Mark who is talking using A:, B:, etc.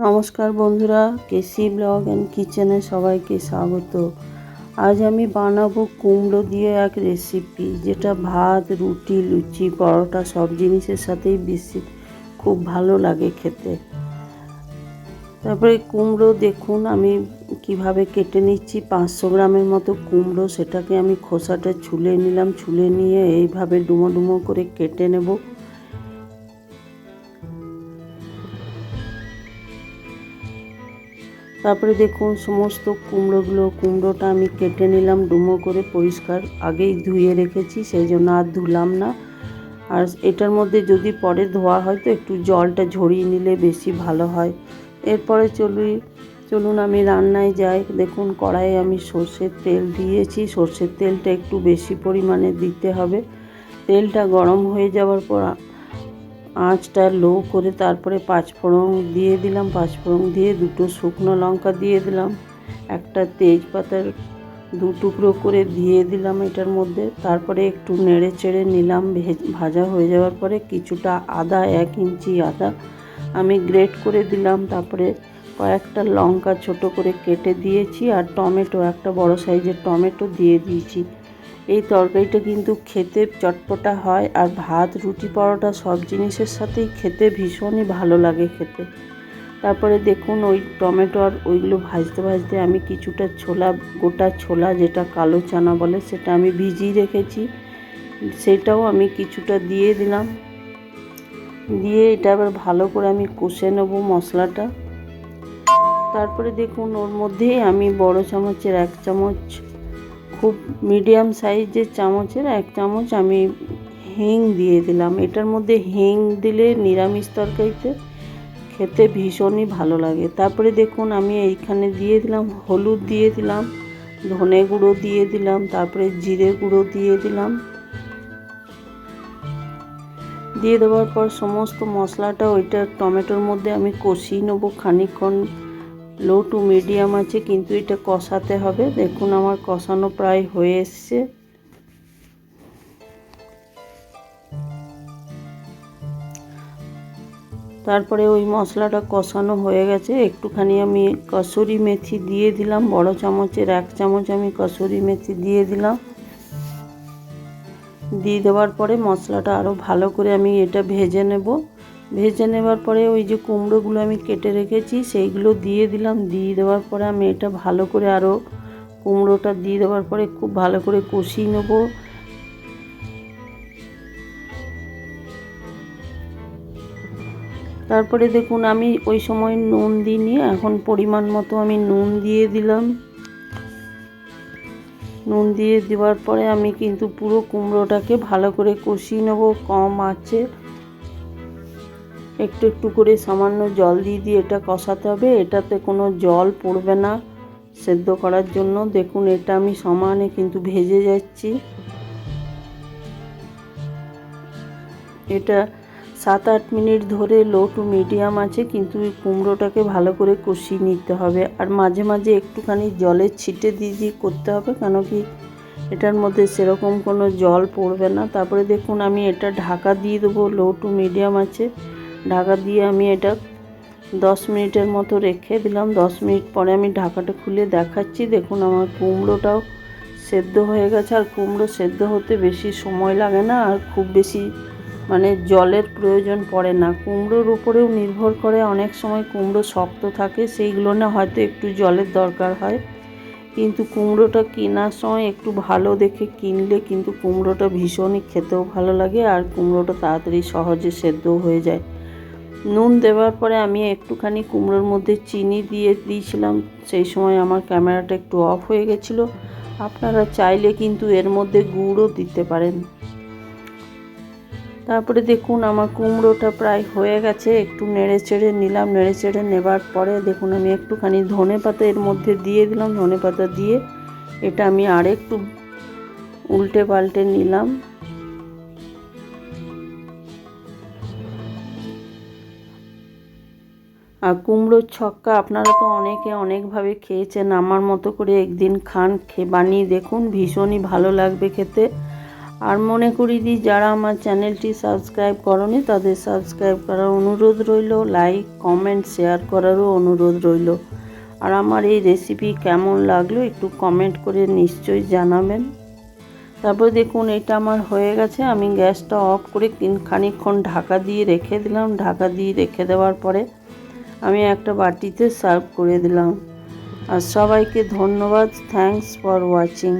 A: নমস্কার বন্ধুরা, কেসি blog and কিচেনে সবাইকে স্বাগত। আজ আমি বানাবো কুমড়ো দিয়ে এক রেসিপি যেটা ভাত, রুটি, লুচি, পরোটা সব জিনিসের সাথেই বেশি খুব ভালো লাগে খেতে। তারপরে কুমড়ো দেখুন, আমি কীভাবে কেটে নিচ্ছি। পাঁচশো গ্রামের মতো কুমড়ো, সেটাকে আমি খোসাটা ছুলে নিলাম, ছুলে নিয়ে এইভাবে ডুমো ডুমো করে কেটে নেব। তারপরে দেখুন সমস্ত কুমড়োগুলো, কুমড়োটা আমি কেটে নিলাম, ডুমো করে পরিষ্কার। আগেই ধুয়ে রেখেছি, সেই জন্য আর ধুলাম না। আর এটার মধ্যে যদি পরে ধোয়া হয় তো একটু জলটা ঝরিয়ে নিলে বেশি ভালো হয়। এরপরে চলুই চলুন আমি রান্নায় যাই। দেখুন কড়াইয়ে আমি সর্ষের তেল দিয়েছি। সর্ষের তেলটা একটু বেশি পরিমাণে দিতে হবে। তেলটা গরম হয়ে যাওয়ার পর আঁচটা লো করে তারপরে পাঁচফোড়ন দিয়ে দিলাম, পাঁচফোড়ন দিয়ে দুটো শুকনো লঙ্কা দিয়ে দিলাম, একটা তেজপাতার দু টুকরো করে দিয়ে দিলাম এটার মধ্যে, তারপরে একটু নেড়ে চেড়ে নিলাম, ভাজা হয়ে যাওয়ার পরে কিছুটা আদা, এক ইঞ্চি আদা আমি গ্রেট করে দিলাম, তারপরে কয়েকটা লঙ্কা ছোট করে কেটে দিয়েছি, আর টমেটো, একটা বড় সাইজের টমেটো দিয়ে দিয়েছি। এই তরকারিটা কিন্তু খেতে চটপটা হয় আর ভাত, রুটি, পরোটা সব জিনিসের সাথেই খেতে ভীষণই ভালো লাগে খেতে। তারপরে দেখুন ওই টমেটো আর ওইগুলো ভাজতে ভাজতে আমি কিছুটা ছোলা, গোটা ছোলা যেটা কালো চানা বলে সেটা আমি ভিজিয়ে রেখেছি। সেটাও আমি কিছুটা দিয়ে দিলাম। দিয়ে এটা আবার ভালো করে আমি কষে নেব মশলাটা। তারপরে দেখুন ওর মধ্যেই আমি বড় চামচের এক চামচ খুব মিডিয়াম সাইজের চামচের এক চামচ আমি হিং দিয়ে দিলাম। এটার মধ্যে হিং দিলে নিরামিষ তরকারিতে খেতে ভীষণই ভালো লাগে। তারপরে দেখুন, আমি এইখানে দিয়ে দিলাম, হলুদ দিয়ে দিলাম, ধনে গুঁড়ো দিয়ে দিলাম, তারপরে জিরে গুঁড়ো দিয়ে দিলাম। দিয়ে দেওয়ার পর সমস্ত মশলাটা ওইটা টমেটোর মধ্যে আমি কষিয়ে নেব খানিকক্ষণ। লো টু মিডিয়াম আছে, কিন্তু এটা কষাতে হবে। দেখুন, আমার কষানো প্রায় হয়ে এসছে। তারপরে ওই মশলাটা কষানো হয়ে গেছে। একটুখানি আমি কসুরি মেথি দিয়ে দিলাম, বড় চামচের এক চামচ আমি কসুরি মেথি দিয়ে দিলাম। দিয়ে দেওয়ার পরে মশলাটা আরও ভালো করে আমি এটা ভেজে নেব। ভেজে নেবার পরে ওই যে কুমড়োগুলো আমি কেটে রেখেছি, সেইগুলো দিয়ে দিলাম। দিয়ে দেওয়ার পরে আমি এটা ভালো করে আরও কুমড়োটা দিয়ে দেওয়ার পরে খুব ভালো করে কষিয়ে নেব। তারপরে দেখুন, আমি ওই সময় নুন দিইনি, এখন পরিমাণ মতো আমি নুন দিয়ে দিলাম। নুন দিয়ে দেওয়ার পরে আমি কিন্তু পুরো কুমড়োটাকে ভালো করে কষিয়ে নেব, কম আছে। একটু একটু করে সামান্য জল দিয়ে দিয়ে এটা কষাতে হবে। এটাতে কোনো জল পড়বে না সেদ্ধ করার জন্য। দেখুন, এটা আমি সমানে কিন্তু ভেজে যাচ্ছি। এটা সাত আট মিনিট ধরে লো টু মিডিয়াম আছে, কিন্তু কুমড়োটাকে ভালো করে কষিয়ে নিতে হবে। আর মাঝে মাঝে একটুখানি জলের ছিটে দিয়ে দিয়ে করতে হবে, কেন কি এটার মধ্যে সেরকম কোনো জল পড়বে না। তারপরে দেখুন, আমি এটা ঢাকা দিয়ে দেবো, লো টু মিডিয়াম আছে। ঢাকা দিয়ে আমি এটা দশ মিনিটের মতো রেখে দিলাম। দশ মিনিট পরে আমি ঢাকাটা খুলে দেখাচ্ছি। দেখুন আমার কুমড়োটাও সেদ্ধ হয়ে গেছে। আর কুমড়ো সেদ্ধ হতে বেশি সময় লাগে না আর খুব বেশি মানে জলের প্রয়োজন পড়ে না। কুমড়োর উপরেও নির্ভর করে অনেক সময় কুমড়ো শক্ত থাকে, সেইগুলো না হয়তো একটু জলের দরকার হয়। কিন্তু কুমড়োটা কেনার সময় একটু ভালো দেখে কিনলে কিন্তু কুমড়োটা ভীষণই খেতেও ভালো লাগে আর কুমড়োটা তাড়াতাড়ি সহজে সেদ্ধও হয়ে যায়। নুন দেওয়ার পরে আমি একটুখানি কুমড়োর মধ্যে চিনি দিয়ে দিয়েছিলাম। সেই সময় আমার ক্যামেরাটা একটু অফ হয়ে গেছিল। আপনারা চাইলে কিন্তু এর মধ্যে গুড়ও দিতে পারেন। তারপরে দেখুন আমার কুমড়োটা প্রায় হয়ে গেছে। একটু নেড়ে চেড়ে নিলাম। নেড়ে চেড়ে নেবার পরে দেখুন আমি একটুখানি ধনে পাতা এর মধ্যে দিয়ে দিলাম। ধনে পাতা দিয়ে এটা আমি আরেকটু উল্টে পাল্টে নিলাম। আর কুমড়োর ছক্কা আপনারা তো অনেকে অনেকভাবে খেয়েছেন, আমার মতো করে একদিন খান খেয়ে বানিয়ে দেখুন, ভীষণই ভালো লাগবে খেতে। আর মনে করি দিই, যারা আমার চ্যানেলটি সাবস্ক্রাইব করনি, তাদের সাবস্ক্রাইব করার অনুরোধ রইল, লাইক, কমেন্ট, শেয়ার করারও অনুরোধ রইল। আর আমার এই রেসিপি কেমন লাগল একটু কমেন্ট করে নিশ্চয়ই জানাবেন। তারপর দেখুন, এটা আমার হয়ে গেছে, আমি গ্যাসটা অফ করে খানিকক্ষণ ঢাকা দিয়ে রেখে দিলাম। ঢাকা দিয়ে রেখে দেওয়ার পরে আমি একটা বাটিতে সার্ভ করে দিলাম। আর সবাইকে ধন্যবাদ। Thanks for watching